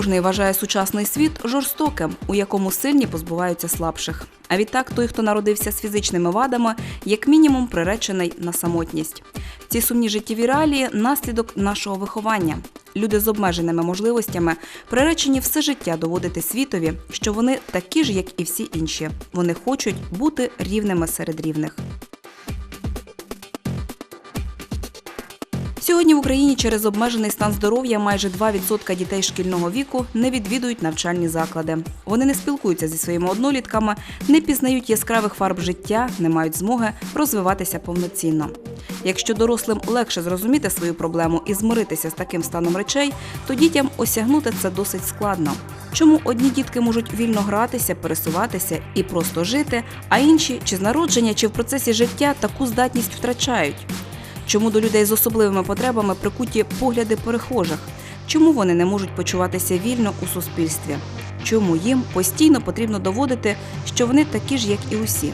Кожний вважає сучасний світ жорстоким, у якому сильні позбуваються слабших. А відтак той, хто народився з фізичними вадами, як мінімум приречений на самотність. Ці сумні життєві реалії наслідок нашого виховання. Люди з обмеженими можливостями приречені все життя доводити світові, що вони такі ж, як і всі інші. Вони хочуть бути рівними серед рівних. Сьогодні в Україні через обмежений стан здоров'я майже 2% дітей шкільного віку не відвідують навчальні заклади. Вони не спілкуються зі своїми однолітками, не пізнають яскравих фарб життя, не мають змоги розвиватися повноцінно. Якщо дорослим легше зрозуміти свою проблему і змиритися з таким станом речей, то дітям осягнути це досить складно. Чому одні дітки можуть вільно гратися, пересуватися і просто жити, а інші чи з народження, чи в процесі життя таку здатність втрачають? Чому до людей з особливими потребами прикуті погляди перехожих? Чому вони не можуть почуватися вільно у суспільстві? Чому їм постійно потрібно доводити, що вони такі ж, як і усі?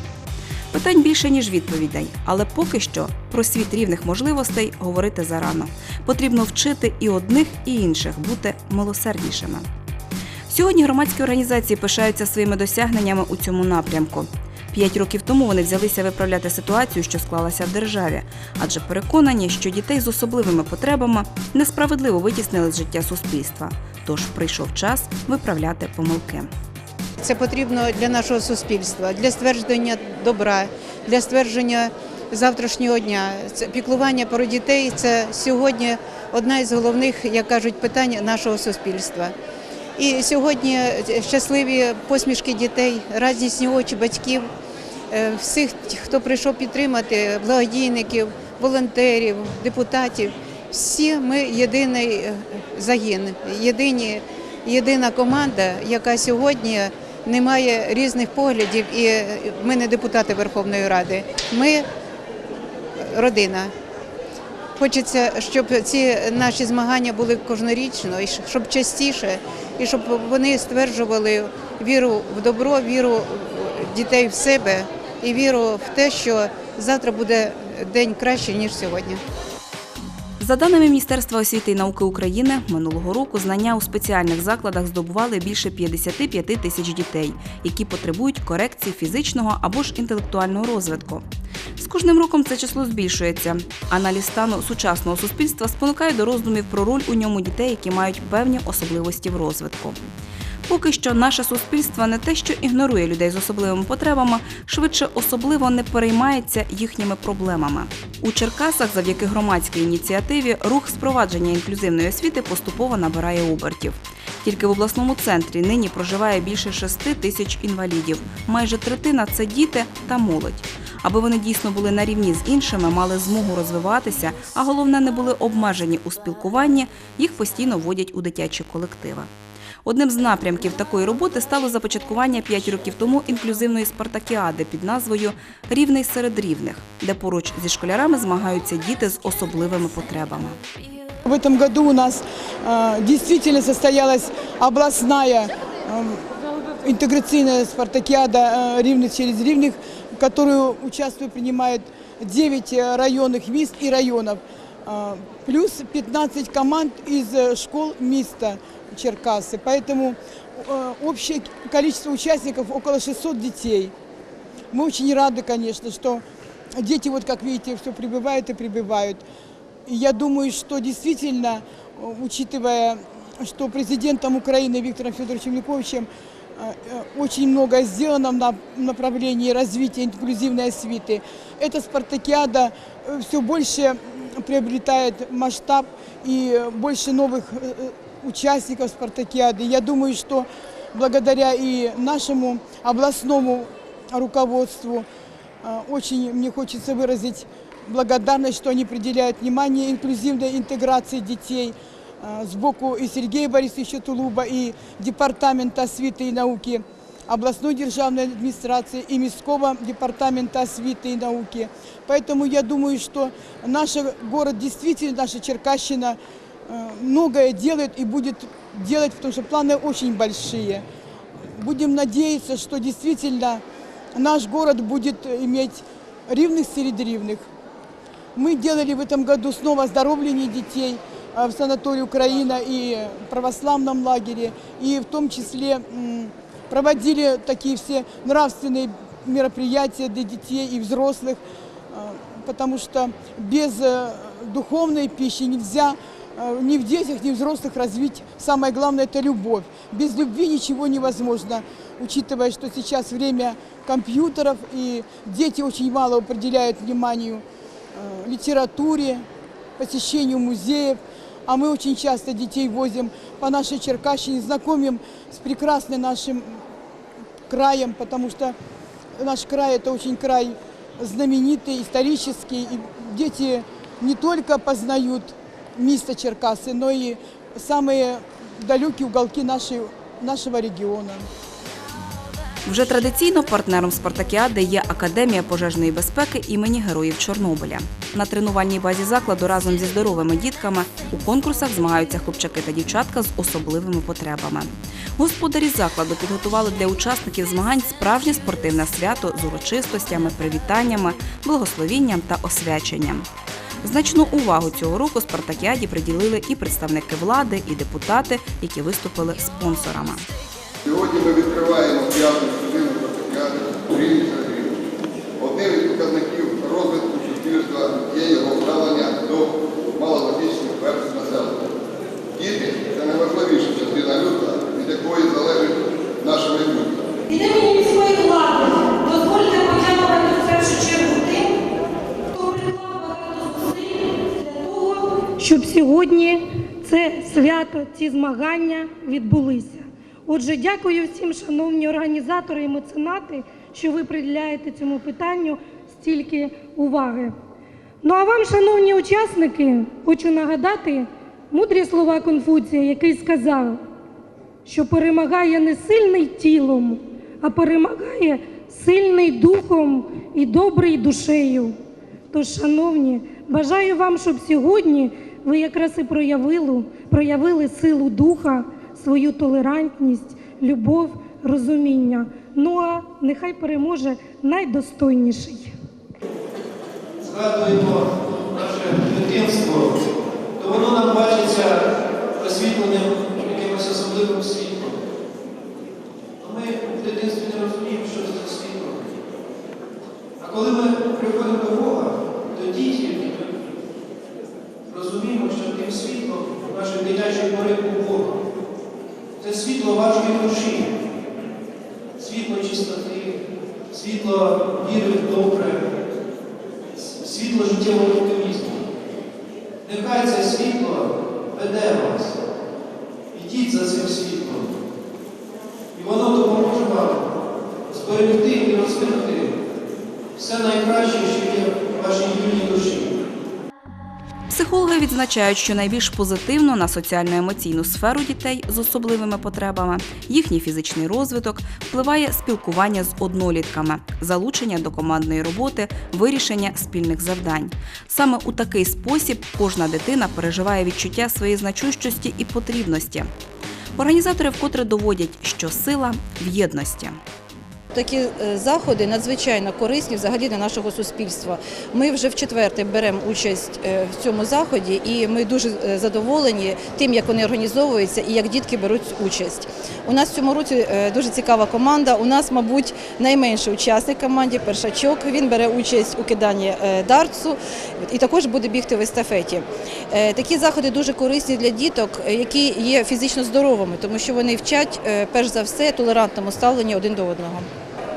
Питань більше ніж відповідей, але поки що про світ рівних можливостей говорити зарано. Потрібно вчити і одних, і інших бути милосерднішими. Сьогодні громадські організації пишаються своїми досягненнями у цьому напрямку. П'ять років тому вони взялися виправляти ситуацію, що склалася в державі, адже переконані, що дітей з особливими потребами несправедливо витіснили з життя суспільства. Тож прийшов час виправляти помилки. Це потрібно для нашого суспільства, для ствердження добра, для ствердження завтрашнього дня. Це піклування про дітей це сьогодні одна із головних, як кажуть, питань нашого суспільства. І сьогодні щасливі посмішки дітей, радісні очі батьків, всіх, хто прийшов підтримати, благодійників, волонтерів, депутатів. Всі ми єдиний е, загін, єдині, єдина команда, яка сьогодні не має різних поглядів. І е, ми не депутати Верховної Ради, ми родина. Хочеться, щоб ці наші змагання були кожнорічно, і щоб частіше, і щоб вони стверджували віру в добро, віру дітей в себе і віру в те, що завтра буде день краще ніж сьогодні. За даними Міністерства освіти і науки України, минулого року знання у спеціальних закладах здобували більше 55 тисяч дітей, які потребують корекції фізичного або ж інтелектуального розвитку. З кожним роком це число збільшується. Аналіз стану сучасного суспільства спонукає до роздумів про роль у ньому дітей, які мають певні особливості в розвитку. Поки що наше суспільство не те, що ігнорує людей з особливими потребами, швидше особливо не переймається їхніми проблемами. У Черкасах, завдяки громадській ініціативі, рух спровадження інклюзивної освіти поступово набирає обертів. Тільки в обласному центрі нині проживає більше 6 тисяч інвалідів. Майже третина це діти та молодь. Аби вони дійсно були на рівні з іншими, мали змогу розвиватися, а головне не були обмежені у спілкуванні, їх постійно вводять у дитячі колективи. Одним з напрямків такої роботи стало започаткування 5 років тому інклюзивної спартакіади під назвою Рівний серед рівних, де поруч зі школярами змагаються діти з особливими потребами. В этом году у нас э, действительно состоялась областная э, интеграционная спартакиада э, «Ривных через Ривных», в которую участвует, принимает 9 э, районных мест и районов, э, Плюс 15 команд из э, школ места Черкасы. Поэтому э, общее количество участников около 600 детей. Мы очень рады, конечно, что дети, вот как видите, все прибывают и прибывают. И я думаю, что действительно, э, учитывая, что президентом Украины Виктором Федоровичем Яковлевичем очень много сделано на направлении развития инклюзивной освиты, эта спартакиада все больше приобретает масштаб и э, больше новых э, э, участников спартакиады. Я думаю, что благодаря и нашему областному руководству очень мне хочется выразить благодарность, что они определяют внимание инклюзивной интеграции детей сбоку и Сергея Борисовича Тулуба, и Департамента освиты и науки, областной державной администрации и Мирского департамента освиты и науки. Поэтому я думаю, что наш город действительно, наша Черкащина э, многое делает и будет делать, потому что планы очень большие. Будем надеяться, что действительно наш город будет иметь ривных среди ривных. Мы делали в этом году снова оздоровление детей. э, в санатории Украина и православном лагере, и в том числе проводили такие все нравственные мероприятия для детей и взрослых, э, потому что без э, духовной пищи нельзя э, ни в детях, ни в взрослых развить. Самое главное – это любовь. Без любви ничего невозможно, учитывая, что сейчас время компьютеров, и дети очень мало уделяют вниманию литературе, посещению музеев. А мы очень часто детей возим по нашей Черкащине, знакомим с прекрасным нашим краем, потому что наш край это очень край знаменитый, исторический. И дети не только познают место Черкасы, но и самые далекие уголки нашей, нашего региона. Вже традиційно партнером спартакіади є Академія пожежної безпеки імені Героїв Чорнобиля. На тренувальній базі закладу разом зі здоровими дітками у конкурсах змагаються хлопчаки та дівчатка з особливими потребами. Господарі закладу підготували для учасників змагань справжнє спортивне свято з урочистостями, привітаннями, благословінням та освяченням. Значну увагу цього року спартакіаді приділили і представники влади, і депутати, які виступили спонсорами. Сьогодні ми відкриваємо п'яту частину спартакіади рівність рівність. Одним із показників розвитку суспільства є його ставлення до малозахищених верств населення. Діти це найважливіша частина людства, від якої залежить наше майбутнє. Від міської влади дозвольте подякувати в чергу тим, хто приклав багато зусиль для того, щоб сьогодні це свято, ці змагання відбулися. Отже, дякую всім, шановні організатори і меценати, що ви приділяєте цьому питанню стільки уваги. Ну а вам, шановні учасники, хочу нагадати мудрі слова Конфуція, який сказав, що перемагає не сильний тілом, а перемагає сильний духом і добрий душею. Тож, шановні, бажаю вам, щоб сьогодні ви якраз і проявили, проявили силу духа, свою толерантність, любов, розуміння. Ну а нехай переможе найдостойніший. згадуємо наше дитинство, то воно нам бачиться освітленим якимось особливим світлом. А ми в дитинстві не розуміємо, що це світло. А коли ми приходимо до Бога, тоді тільки розуміємо, що тим світлом нашої дитячої пори був Бог. Це світло вашої душі, світло чистоти, світло віри в добре світло життєвого оптимізму. Нехай це світло веде вас. Ідіть за цим світлом. І воно допоможе вам зберегти і розвинути все найкраще, що є в вашій вільній душі. Психологи відзначають, що найбільш позитивно на соціально-емоційну сферу дітей з особливими потребами, їхній фізичний розвиток впливає спілкування з однолітками, залучення до командної роботи, вирішення спільних завдань. Саме у такий спосіб кожна дитина переживає відчуття своєї значущості і потрібності. Організатори вкотре доводять, що сила в єдності. Такі е, заходи надзвичайно корисні взагалі для нашого суспільства. Ми вже в четверте беремо участь е, в цьому заході, і ми дуже е, задоволені тим, як вони організовуються і як дітки беруть участь. У нас в цьому році дуже цікава команда. У нас, мабуть, найменший учасник команді першачок. Він бере участь у киданні дартсу і також буде бігти в естафеті. Такі заходи дуже корисні для діток, які є фізично здоровими, тому що вони вчать перш за все толерантному ставленню один до одного.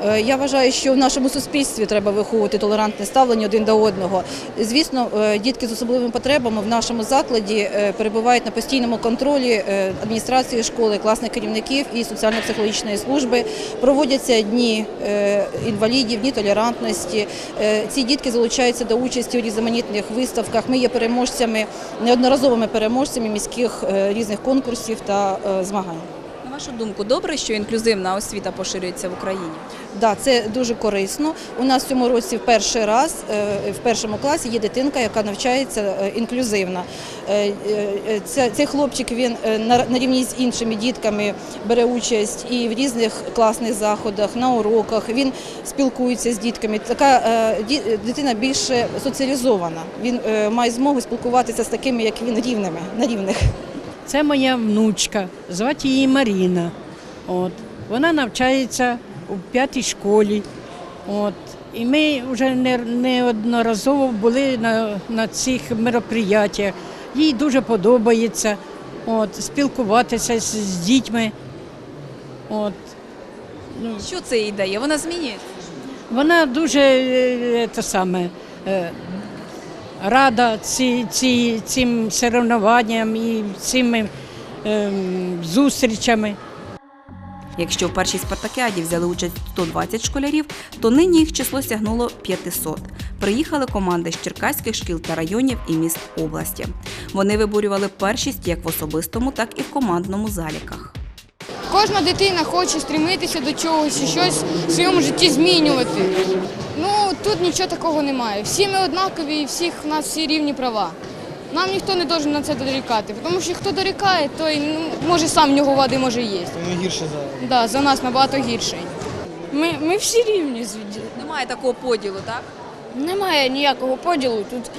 Е, Я вважаю, що в нашому суспільстві треба виховувати толерантне ставлення один до одного. Звісно, е, дітки з особливими потребами в нашому закладі е, перебувають на постійному контролі адміністрації школи, класних керівників і соціально-психологічної служби. Проводяться дні інвалідів, дні толерантності. Ці дітки залучаються до участі у різноманітних виставках. Ми є переможцями, неодноразовими переможцями міських різних конкурсів та змагань. Вашу думку, добре, що інклюзивна освіта поширюється в Україні? Да, це дуже корисно. У нас в цьому році в перший раз е, в першому класі є дитинка, яка навчається е, інклюзивно. Е, це- Цей хлопчик він на рівні з іншими дітками бере участь і в різних класних заходах, на уроках. Він спілкується з дітками. Така дитина більше соціалізована. Він має змогу спілкуватися з такими, як він, рівними на рівних. Це моя внучка, звати її Маріна. От. Вона навчається у п'ятій школі. От. І ми вже не- неодноразово були на, на цих мероприятиях. Їй дуже подобається от, спілкуватися з, з дітьми. От. Що це їй дає? Вона змінюється? Вона дуже е, те саме, е, рада ці, ці, цим соревнованням і цими ем, зустрічами. Якщо в першій спартакіаді взяли участь 120 школярів, то нині їх число сягнуло 500. Приїхали команди з черкаських шкіл та районів і міст області. Вони виборювали першість як в особистому, так і в командному заліках. Кожна дитина хоче стремитися до чогось і щось в своєму житті змінювати. Ну тут нічого такого немає. Всі ми однакові, і всіх у нас всі рівні права. Нам ніхто не має на це дорікати, тому що хто дорікає, той ну, може сам в нього вади може є. Ми гірше за Да, за нас набагато гірший. Ми, ми всі рівні. з- Немає такого поділу, так? Немає ніякого поділу. Тут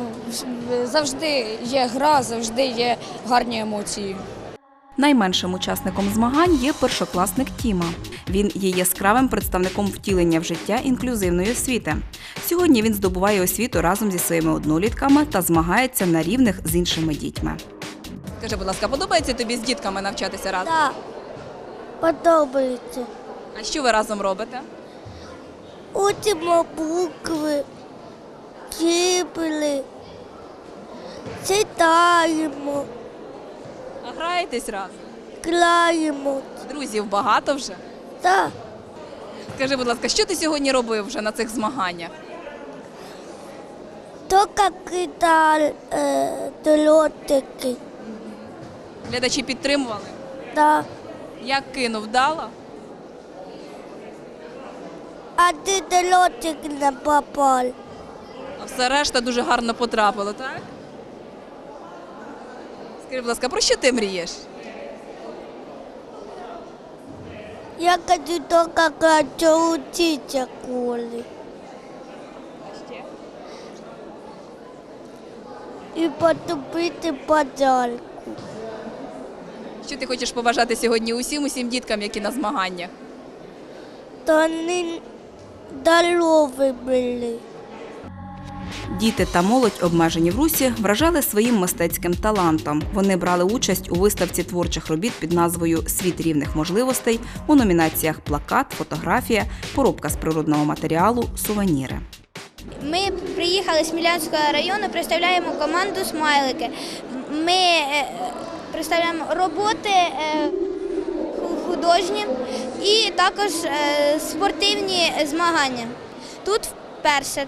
ну, завжди є гра, завжди є гарні емоції. Найменшим учасником змагань є першокласник Тіма. Він є яскравим представником втілення в життя інклюзивної освіти. Сьогодні він здобуває освіту разом зі своїми однолітками та змагається на рівних з іншими дітьми. Скажи, будь ласка, подобається тобі з дітками навчатися разом? Так, подобається. А що ви разом робите? Учимо букви, кібли, читаємо, граєтесь разом? граємо. Друзів багато вже? Так, Скажи, будь ласка, що ти сьогодні робив вже на цих змаганнях? тільки кидали е, дротики. Глядачі підтримували? Так. Як кинув, вдало? А ти дротик не попав. А все решта дуже гарно потрапило, так? Скажи, будь ласка, про що ти мрієш? Я хочу тільки хочу учитися колі. І потупити подарку. Що ти хочеш побажати сьогодні усім усім діткам, які на змаганнях? То вони здорові були. Діти та молодь, обмежені в русі, вражали своїм мистецьким талантом. Вони брали участь у виставці творчих робіт під назвою Світ рівних можливостей у номінаціях Плакат, фотографія, поробка з природного матеріалу, сувеніри. Ми приїхали з Смілянського району, представляємо команду Смайлики. Ми е, представляємо роботи е, художні і також е, спортивні змагання. Тут вперше.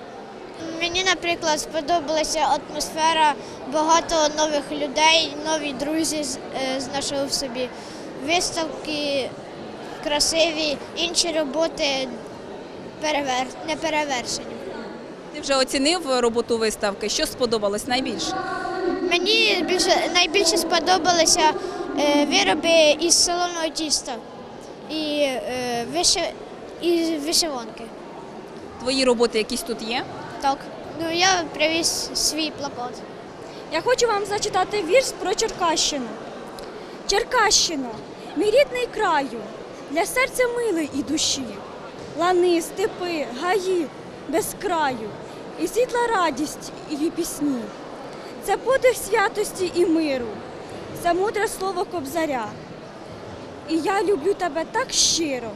Мені, наприклад, сподобалася атмосфера, багато нових людей, нові друзі е, знайшов собі. Виставки красиві, інші роботи перевер... не перевершені. Ти вже оцінив роботу виставки? Що сподобалось найбільше? Мені більше найбільше сподобалися е, вироби із солоного тіста і, е, виши, і вишиванки. Твої роботи якісь тут є? Так. Ну я привіз свій плакат. Я хочу вам зачитати вірш про Черкащину. Черкащино, мій рідний краю, для серця милий і душі. Лани, степи, гаї, без краю, і світла радість і пісні. Це подих святості і миру, це мудре слово кобзаря. І я люблю тебе так щиро,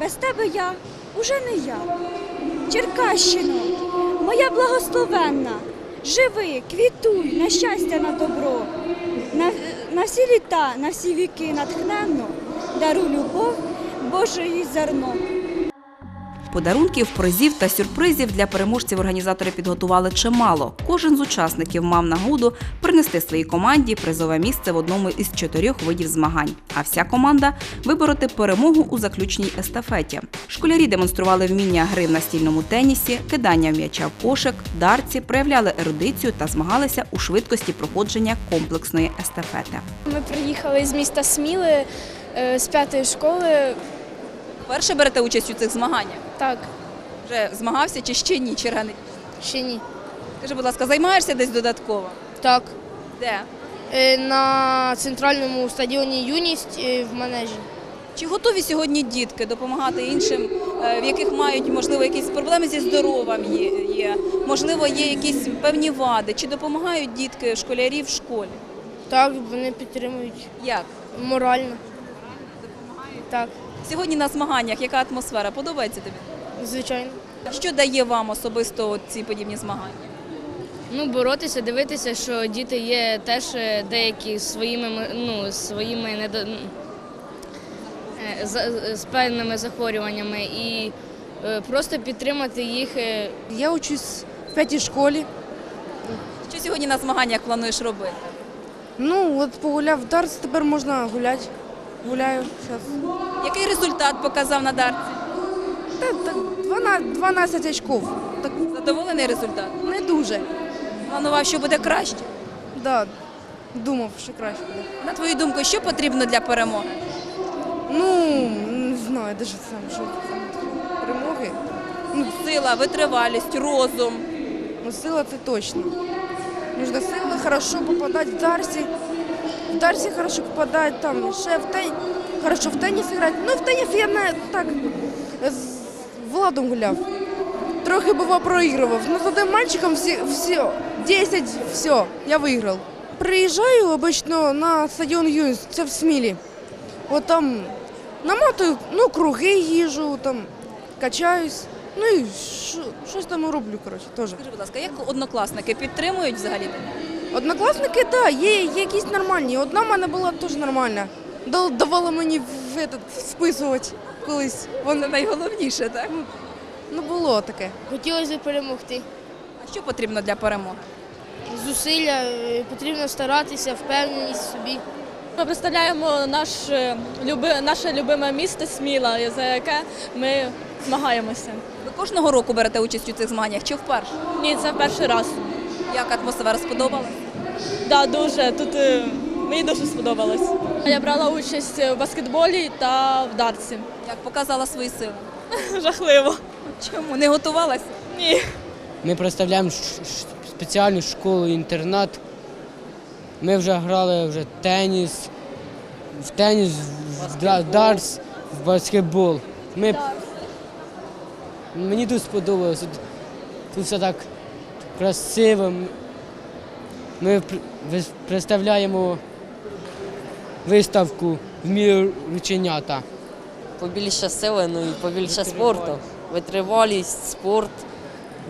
без тебе я уже не я. Черкащино, моя благословенна, живи, квітуй, на щастя, на добро, на, на всі літа, на всі віки натхненно, даруй любов, Божої зерно. Подарунків, призів та сюрпризів для переможців організатори підготували чимало. Кожен з учасників мав нагоду принести своїй команді призове місце в одному із чотирьох видів змагань. А вся команда вибороти перемогу у заключній естафеті. Школярі демонстрували вміння гри в настільному тенісі, кидання м'яча в кошик, дарці, проявляли ерудицію та змагалися у швидкості проходження комплексної естафети. Ми приїхали з міста Сміли е, з п'ятої школи. Перше берете участь у цих змаганнях. Так, Вже змагався чи ще ні? Черга ще ні. Скажи, будь ласка, займаєшся десь додатково? Так. Де? Е, На центральному стадіоні Юність е, в манежі. Чи готові сьогодні дітки допомагати іншим, е, в яких мають можливо якісь проблеми зі здоров'ям є, є, можливо, є якісь певні вади? Чи допомагають дітки школярі в школі? Так, вони підтримують Як? морально. Так, Сьогодні на змаганнях яка атмосфера? Подобається тобі? звичайно. Що дає вам особисто ці подібні змагання? Ну, боротися, дивитися, що діти є теж е, деякі своїми ну, своїми недо... е, з певними захворюваннями і е, просто підтримати їх. Я учусь в п'ятій школі. Що сьогодні на змаганнях плануєш робити? Ну, от погуляв в дартс, тепер можна гуляти. Гуляю зараз. Який результат показав на дарці? Та, так, 12, 12 очков. Так Задоволений результат? не дуже. Планував, що буде краще? Да, думав, що краще буде. На твою думку, що потрібно для перемоги? Ну, не знаю, даже сам, що там перемоги. Сила, витривалість, розум. Ну, сила це точно. Нужно сила хорошо попадать в дарсі. В дарсі хорошо попадать, там ще в тен... хорошо в теніс грати. Ну, в теніс я не так з Владом гуляв. Трохи бува проігрував. Ну, з одним мальчиком всі, все, 10, все, я виграв. Приїжджаю обично на стадіон Юніс, це в Смілі. От там намотую, ну, круги їжу, там, качаюсь. Ну і що- щось там роблю, коротше, теж. Скажи, будь ласка, як однокласники підтримують взагалі? Однокласники, так, да, є, є якісь нормальні. Одна в мене була теж нормальна. Давала мені в этот, списувати колись. Вон, Це найголовніше, так? ну було таке. Хотілося б перемогти. А що потрібно для перемоги? Зусилля, е, потрібно старатися, впевненість в собі. Ми представляємо наш, е, люби, наше любиме місто Сміла, за яке ми змагаємося. Ви кожного року берете участь у цих змаганнях чи вперше? Ні, це перший раз. Як атмосфера сподобалась? Да, дуже. Тут е, мені дуже сподобалось. Я брала участь в баскетболі та в дартсі. Як показала свої сили? Жахливо. Чому? Не готувалася? Ні. Ми представляємо спеціальну школу-інтернат. Ми вже грали вже теніс, в теніс, в да- дартс, в баскетбол. Ми... Мені тут сподобалося. Тут все так красиво. Ми представляємо виставку в міру рученята. побільше сили, ну і побільше спорту. Витривалість, спорт.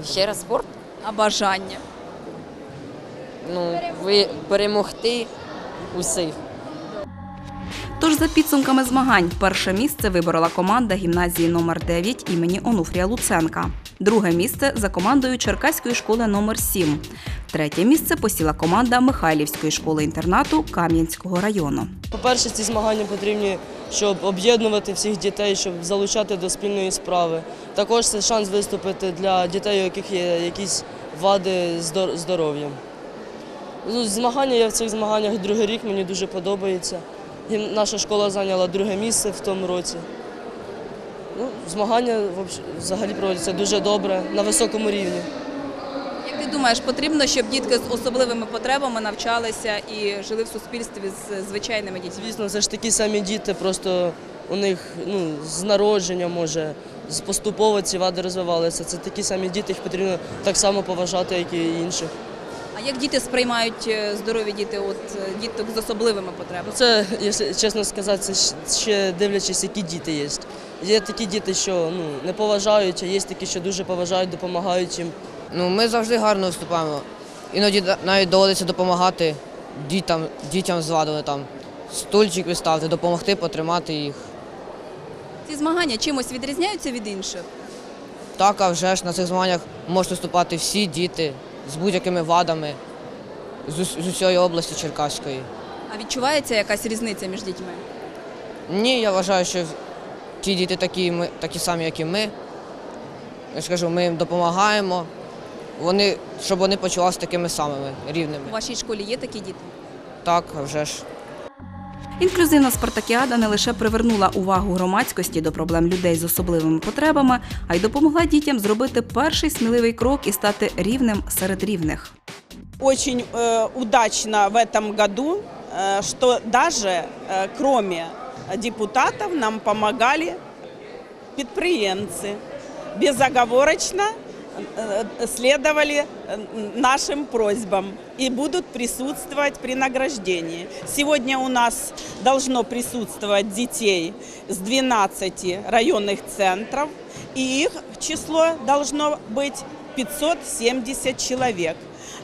Ще раз спорт. А бажання? Ну, ви перемогти усіх. Тож за підсумками змагань перше місце виборола команда гімназії номер 9 імені Онуфрія Луценка. Друге місце за командою Черкаської школи номер 7 Третє місце посіла команда Михайлівської школи-інтернату Кам'янського району. По-перше, ці змагання потрібні, щоб об'єднувати всіх дітей, щоб залучати до спільної справи. Також це шанс виступити для дітей, у яких є якісь вади здор- здоров'я. Ну, Змагання я в цих змаганнях другий рік, мені дуже подобається. Наша школа зайняла друге місце в тому році. Ну, змагання взагалі проводяться дуже добре, на високому рівні. Як ти думаєш, потрібно, щоб дітки з особливими потребами навчалися і жили в суспільстві з звичайними дітьми? Звісно, це ж такі самі діти, просто у них ну, з народження може, з- поступово ці вади розвивалися. Це такі самі діти, їх потрібно так само поважати, як і інших. А як діти сприймають е, здорові діти, от е, діток з особливими потребами? Це, якщо чесно сказати, це ще дивлячись, які діти є. Є такі діти, що ну, не поважають, а є такі, що дуже поважають, допомагають їм. Ну, ми завжди гарно виступаємо. Іноді навіть доводиться допомагати дітям, дітям з вадами там. Стульчик виставити, допомогти потримати їх. Ці змагання чимось відрізняються від інших? Так, а вже ж на цих змаганнях можуть виступати всі діти з будь-якими вадами з, ус- з усієї області Черкаської. А відчувається якась різниця між дітьми? Ні, я вважаю, що ті діти такі, ми, такі самі, як і ми. Я ж кажу, ми їм допомагаємо, вони, щоб вони почувалися такими самими рівними. У вашій школі є такі діти? Так, а вже ж. Інклюзивна спартакіада не лише привернула увагу громадськості до проблем людей з особливими потребами, а й допомогла дітям зробити перший сміливий крок і стати рівним серед рівних. Очень э, удачно в этом году, э, что даже э, кроме депутатов нам помогали підприємці. Безоговорочно э, следовали э, нашим просьбам и будут присутствовать при награждении. Сегодня у нас должно присутствовать детей с 12 районных центров, и их число должно быть 570 человек.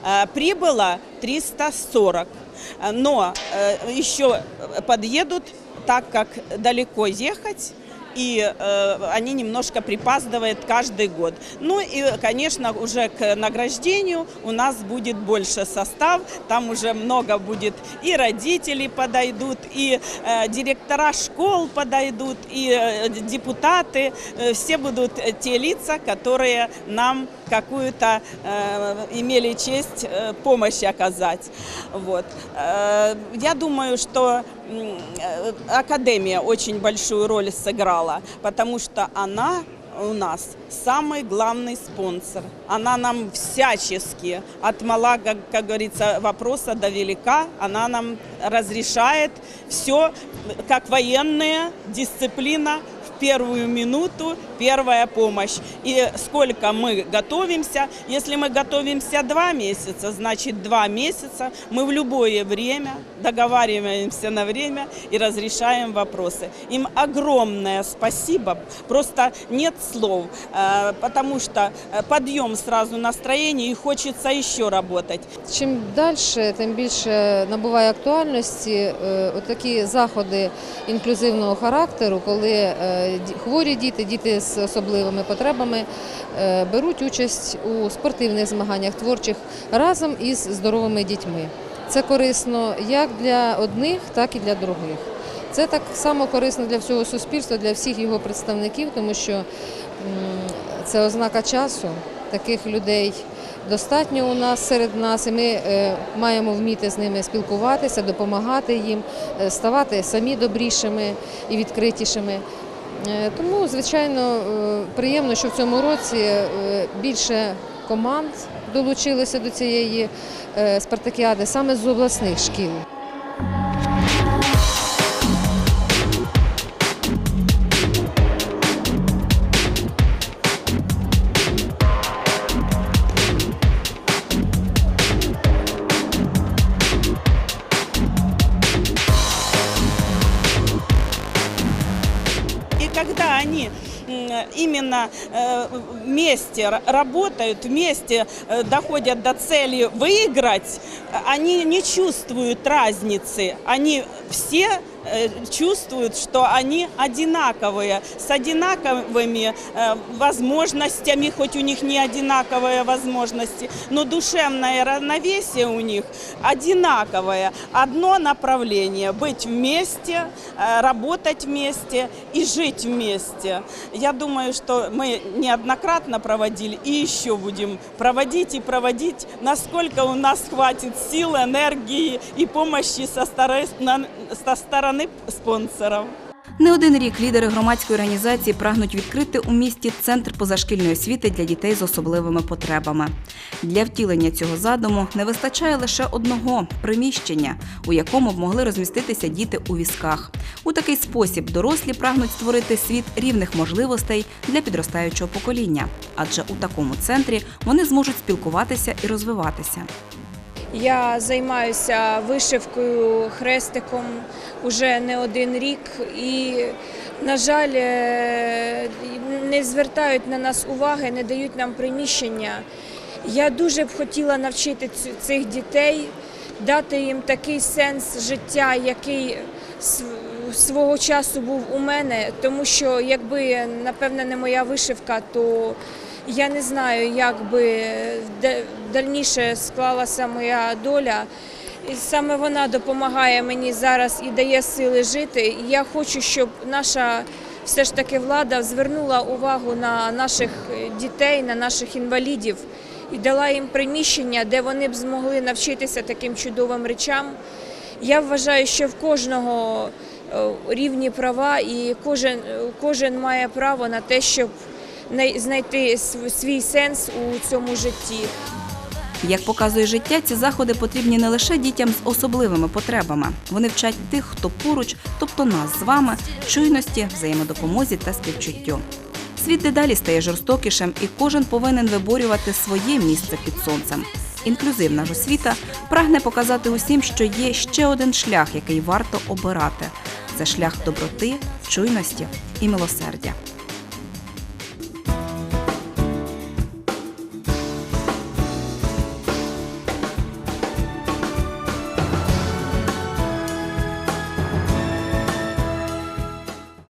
Э, Прибыло 340, Э, но э, еще подъедут, так как далеко ехать, и э, они немножко припаздывают каждый год. Ну и, конечно, уже к награждению у нас будет больше состав, там уже много будет и родителей подойдут, и э, директора школ подойдут, и э, депутаты, Э, все будут э, те лица, которые нам какую-то э, имели честь э, помощи оказать. Вот. Э, я думаю, что м, э, Академия очень большую роль сыграла, потому что она у нас самый главный спонсор. Она нам всячески, от мала, как, как говорится, вопроса до велика, она нам разрешает все, как военная дисциплина, в первую минуту первая помощь. И сколько мы готовимся, если мы готовимся два месяца, значит два месяца мы в любое время договариваемся на время и разрешаем вопросы. Им огромное спасибо, просто нет слов, э, потому что э, подъем сразу настроения и хочется еще работать. Чим далі, тим більше набуває актуальності е, отакі заходи інклюзивного характеру, коли е, ді- хворі діти, діти з особливими потребами е, беруть участь у спортивних змаганнях творчих разом із здоровими дітьми. Це корисно як для одних, так і для других. Це так само корисно для всього суспільства, для всіх його представників, тому що це ознака часу. Таких людей достатньо у нас серед нас, і ми е, маємо вміти з ними спілкуватися, допомагати їм, е, ставати самі добрішими і відкритішими. Е, Тому, звичайно, е, приємно, що в цьому році е, більше команд долучилося до цієї спартакіади саме з обласних шкіл. именно э, вместе р- работают, вместе э, доходят до цели выиграть, э, они не чувствуют разницы. Они все э, чувствуют, что они одинаковые, с одинаковыми э, возможностями, хоть у них не одинаковые возможности, но душевное равновесие у них одинаковое. Одно направление – быть вместе, э, работать вместе и жить вместе. Я думаю, что мы неоднократно проводили и еще будем проводить и проводить, насколько у нас хватит сил, энергии и помощи со стороны, со стороны спонсоров. Не один рік лідери громадської організації прагнуть відкрити у місті центр позашкільної освіти для дітей з особливими потребами. Для втілення цього задуму не вистачає лише одного приміщення, у якому б могли розміститися діти у візках. У такий спосіб дорослі прагнуть створити світ рівних можливостей для підростаючого покоління, адже у такому центрі вони зможуть спілкуватися і розвиватися. Я займаюся вишивкою, хрестиком уже не один рік, і, на жаль, е, не звертають на нас уваги, не дають нам приміщення. Я дуже б хотіла навчити цих дітей, дати їм такий сенс життя, який свого часу був у мене, тому що якби напевне не моя вишивка, то я не знаю, як би дальніше склалася моя доля. І саме вона допомагає мені зараз і дає сили жити. І я хочу, щоб наша все ж таки влада звернула увагу на наших дітей, на наших інвалідів і дала їм приміщення, де вони б змогли навчитися таким чудовим речам. Я вважаю, що в кожного е, рівні права, і кожен, кожен має право на те, щоб знайти свій сенс у цьому житті. Як показує життя, ці заходи потрібні не лише дітям з особливими потребами. Вони вчать тих, хто поруч, тобто нас з вами, чуйності, взаємодопомозі та співчуттю. Світ дедалі стає жорстокішим, і кожен повинен виборювати своє місце під сонцем. Інклюзивна ж освіта прагне показати усім, що є ще один шлях, який варто обирати. Це шлях доброти, чуйності і милосердя.